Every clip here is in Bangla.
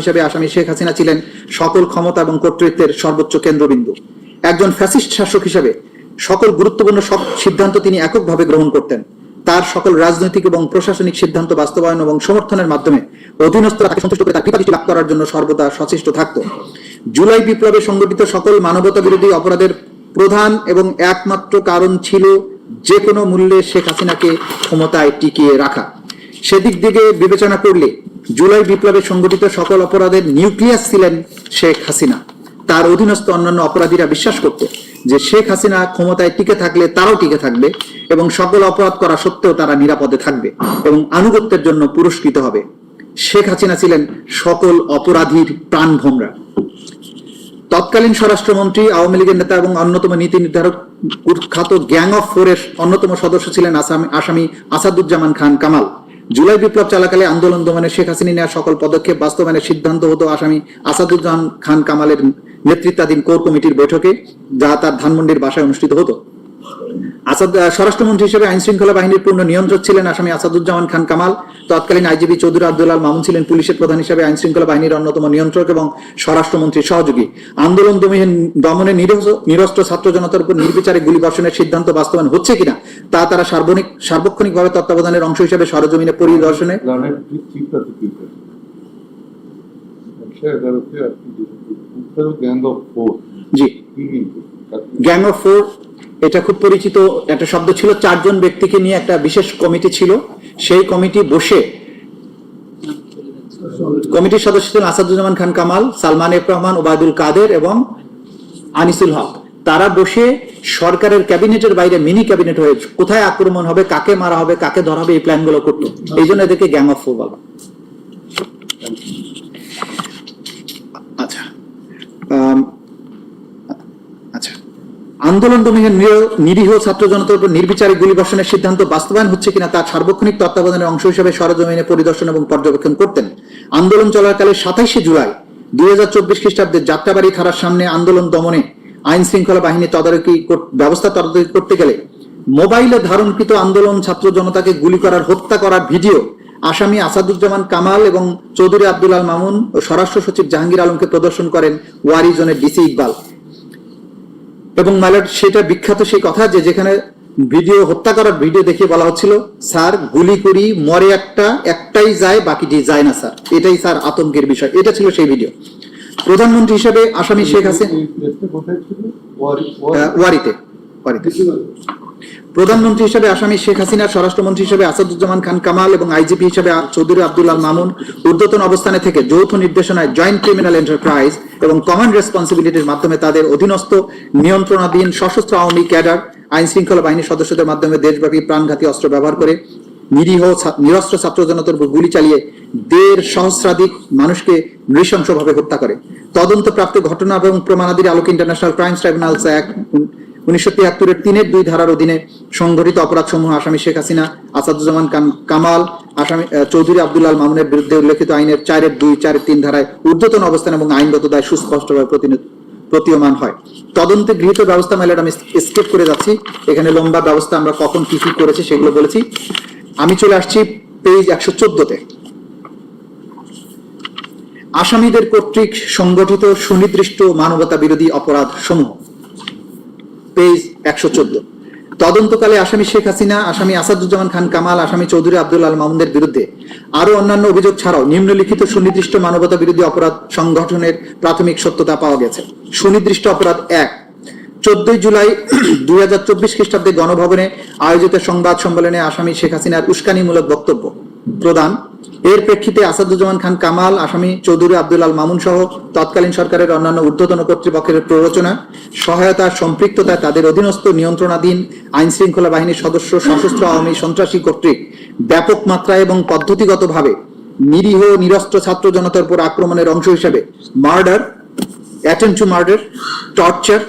হিসেবে আসামি শেখ হাসিনা ছিলেন সকল ক্ষমতা এবং কর্তৃত্বের সর্বোচ্চ কেন্দ্রবিন্দু। একজন ফ্যাসিস্ট শাসক হিসেবে সকল গুরুত্বপূর্ণ সব সিদ্ধান্ত তিনি এককভাবে গ্রহণ করতেন। তার সকল রাজনৈতিক এবং প্রশাসনিক সিদ্ধান্ত বাস্তবায়ন এবং সমর্থনের মাধ্যমে অধীনস্থ তাকে সন্তুষ্ট করে তার লাভ করার জন্য সর্বদা সচেষ্ট থাকত। জুলাই বিপ্লবে সংগঠিত সকল মানবতা বিরোধী অপরাধের প্রধান এবং একমাত্র কারণ ছিল যে কোনো মূল্যে শেখ হাসিনাকে ক্ষমতায় টিকিয়ে রাখা। সেদিক থেকে বিবেচনা করলে জুলাই বিপ্লবে সংগঠিত সকল অপরাধের নিউক্লিয়াস ছিলেন শেখ হাসিনা। তার অধীনস্থ অন্যান্য অপরাধীরা বিশ্বাস করত যে শেখ হাসিনা ক্ষমতায় টিকে থাকলে তারাও টিকে থাকবে এবং সকল অপরাধ করা সত্ত্বেও তারা নিরাপদে থাকবে এবং আনুগত্যের জন্য পুরস্কৃত হবে। শেখ হাসিনা ছিলেন সকল অপরাধীর প্রাণ প্রাণভোমরা তৎকালীন স্বরাষ্ট্রমন্ত্রী, আওয়ামী লীগের নেতা এবং অন্যতম নীতি নির্ধারক কুখ্যাত গ্যাং অফ ফোরের অন্যতম সদস্য ছিলেন আসামি আসামি আসাদুজ্জামান খান কামাল। জুলাই বিপ্লব চলাকালে আন্দোলন দমনে শেখ হাসিনা নেওয়া সকল পদক্ষেপ বাস্তবায়নের সিদ্ধান্ত হতো আসামি আসাদুজ্জামান খান কামালের নেতৃত্বাধীন কোর কমিটির বৈঠকে, যা তার ধানমন্ডির বাসায় অনুষ্ঠিত হতো। আসাদ স্বরাষ্ট্রমন্ত্রী হিসেবে আইন শৃঙ্খলা বাহিনীর পূর্ণ নিয়ন্ত্রক ছিলেন আসামি আসাদুজ্জামান খান কামাল। তৎকালীন আইজিপি চৌধুরী আব্দুল্লাহ মামুন ছিলেন পুলিশের প্রধান হিসেবে আইন শৃঙ্খলা বাহিনীর অন্যতম নিয়ন্ত্রক এবং স্বরাষ্ট্রমন্ত্রীর সহযোগী। আন্দোলন দমনে দমনে নিরস- নিরস্ত্র ছাত্র জনতার উপর নির্বিচারে গুলি বর্ষণের সিদ্ধান্ত বাস্তবায়ন হচ্ছে কিনা তা তারা সার্বনিক সার্বক্ষণিকভাবে তত্ত্বাবধানের অংশ হিসেবে সরজমিনে পরিদর্শনে জি। গ্যাং অফ ফোর এটা খুব পরিচিত, একটা শব্দ ছিল, চারজন ব্যক্তিকে নিয়ে একটা বিশেষ কমিটি ছিল। সেই কমিটি বসে কমিটির সদস্য ছিলেন আসাদুজ্জামান খান কামাল, সালমান এফ রহমান, ওবায়দুল কাদের এবং আনিসুল হক। তারা বসে সরকারের ক্যাবিনেটের বাইরে, মিনি ক্যাবিনেট হয়ে কোথায় আক্রমণ হবে, কাকে মারা হবে, কাকে ধরা হবে, এই প্ল্যানগুলো করতো। এই জন্য এদেরকে গ্যাং অফ ফোর আন্দোলন দমনের নিরীহ ছাত্র জনতার উপর নির্বিচারে গুলি বর্ষণের সিদ্ধান্ত বাস্তবায়ন হচ্ছে কিনা তার সার্বক্ষণিক তত্ত্বাবধানের অংশ হিসেবে সরজমিনে পরিদর্শন এবং পর্যবেক্ষণ করতেন। আন্দোলন চলাকালে সাতাইশে জুলাই দুই হাজার চব্বিশ খ্রিস্টাব্দে যাত্রাবাড়ি থানার সামনে আন্দোলন দমনে আইন শৃঙ্খলা বাহিনী তদারকি ব্যবস্থা তদারকি করতে গেলে মোবাইলে ধারণকৃত আন্দোলন ছাত্র জনতাকে গুলি করার, হত্যা করার ভিডিও আসামি আসাদুজ্জামান কামাল এবং চৌধুরী আব্দুল আল মামুন ও স্বরাষ্ট্র সচিব জাহাঙ্গীর আলমকে প্রদর্শন করেন ওয়ারি জোনের ডিসি ইকবাল। এবং মাইলট সেটা বিখ্যাত সেই কথা যে যেখানে ভিডিও হত্যা করার ভিডিও দেখে বলা হচ্ছিল স্যার গুলি করি মরে একটা একটাই যায় বাকিটি যায় না স্যার। এটাই স্যার আতঙ্কের বিষয়। এটা ছিল সেই ভিডিও। প্রধানমন্ত্রী হিসেবে আসামি শেখ হাসিনা ওয়ারিতে। ওয়ারিতে। প্রধানমন্ত্রী হিসেবে আসামি শেখ হাসিনা, স্বরাষ্ট্রমন্ত্রী হিসেবে আসাদুজ্জামান খান কামাল এবং আইজিপি হিসেবে চৌধুরী আব্দুল্লাহ মামুন ঊর্ধ্বতন অবস্থানে থেকে যৌথ নির্দেশনায় জয়েন্ট ক্রিমিনাল এন্টারপ্রাইজ এবং কমান্ড রেসপন্সিবিলিটির মাধ্যমে তাদের অধীনস্থ নিয়ন্ত্রণাধীন সশস্ত্র আওয়ামী ক্যাডার, আইন শৃঙ্খলা বাহিনীর সদস্যদের মাধ্যমে দেশব্যাপী প্রাণঘাতী অস্ত্র ব্যবহার করে নিরীহ নিরস্ত্র ছাত্র জনতার উপর গুলি চালিয়ে দেড় সহস্রাধিক মানুষকে নৃশংসভাবে হত্যা করে। তদন্তপ্রাপ্ত ঘটনা এবং প্রমাণাদির আলোকে ইন্টারন্যাশনাল ক্রাইমস ট্রাইব্যুনালস অ্যাক্ট উনিশশো তিয়াত্তরের তিনের দুই ধারার অধীনে সংঘটিত অপরাধ সমূহ আসামি শেখ হাসিনা, আসাদুজ্জামান কামাল, আসামি চৌধুরী আব্দুল্লাহ মামুনের বিরুদ্ধে উল্লেখিত আইনের চারের দুই, চারের তিন ধারায় ঊর্ধ্বতন অবস্থান এবং আইনগত দায় সুস্পষ্টভাবে প্রতীয়মান হয়। তদন্তে গৃহীত ব্যবস্থা মেলার আমি স্কেপ করে যাচ্ছি। এখানে লম্বা ব্যবস্থা আমরা কখন কি কি করেছি সেগুলো বলেছি। আমি চলে আসছি পেজ একশো চোদ্দতে। আসামিদের কর্তৃক সংগঠিত সুনির্দিষ্ট মানবতা বিরোধী অপরাধ সমূহ পেজ একশো চোদ্দ। তদন্তকালে আসামি শেখ হাসিনা, আসামি আসাদুজ্জামান খান কামাল, আসামি চৌধুরী আব্দুল আল মামুনের বিরুদ্ধে আরও অন্যান্য অভিযোগ ছাড়াও নিম্নলিখিত সুনির্দিষ্ট মানবতা বিরোধী অপরাধ সংগঠনের প্রাথমিক সত্যতা পাওয়া গেছে। সুনির্দিষ্ট অপরাধ এক। চোদ্দই জুলাই দুই হাজার চব্বিশ খ্রিস্টাব্দে গণভবনে আয়োজিত সংবাদ সম্মেলনে আসামি শেখ হাসিনার উস্কানিমূলক বক্তব্য। প্রদান এর প্রেক্ষিতে আসাদুজ্জামান খান কামাল, আসামি চৌধুরী আব্দুল আল মামুন সহ তৎকালীন সরকারের অন্যান্য ঊর্ধ্বতন কর্তৃপক্ষের প্ররোচনা, সহায়তা সম্পৃক্ততায় তাদের অধীনস্থ নিয়ন্ত্রণাধীন আইন শৃঙ্খলা বাহিনীর সদস্য, সশস্ত্র আওয়ামী সন্ত্রাসী কর্তৃক ব্যাপক মাত্রায় এবং পদ্ধতিগতভাবে নিরীহ, নিরস্ত্র ছাত্র জনতার উপর আক্রমণের অংশ হিসেবে murder attempt to murder torture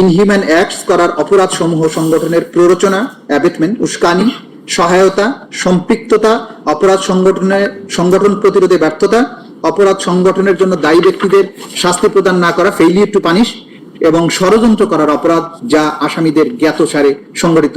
inhuman acts করার অপরাধ সমূহ সংগঠনের প্ররোচনা অ্যাবেটমেন্ট উস্কানি সহায়তা, সম্পৃক্ততা, অপরাধ সংগঠনের সংগঠন প্রতিরোধে ব্যর্থতা, অপরাধ সংগঠনের জন্য দায়ী ব্যক্তিদের শাস্তি প্রদান না করা ফেইলিয়ার টু পানিশ এবং ষড়যন্ত্র করার অপরাধ যা আসামিদের জ্ঞাতসারে সংগঠিত।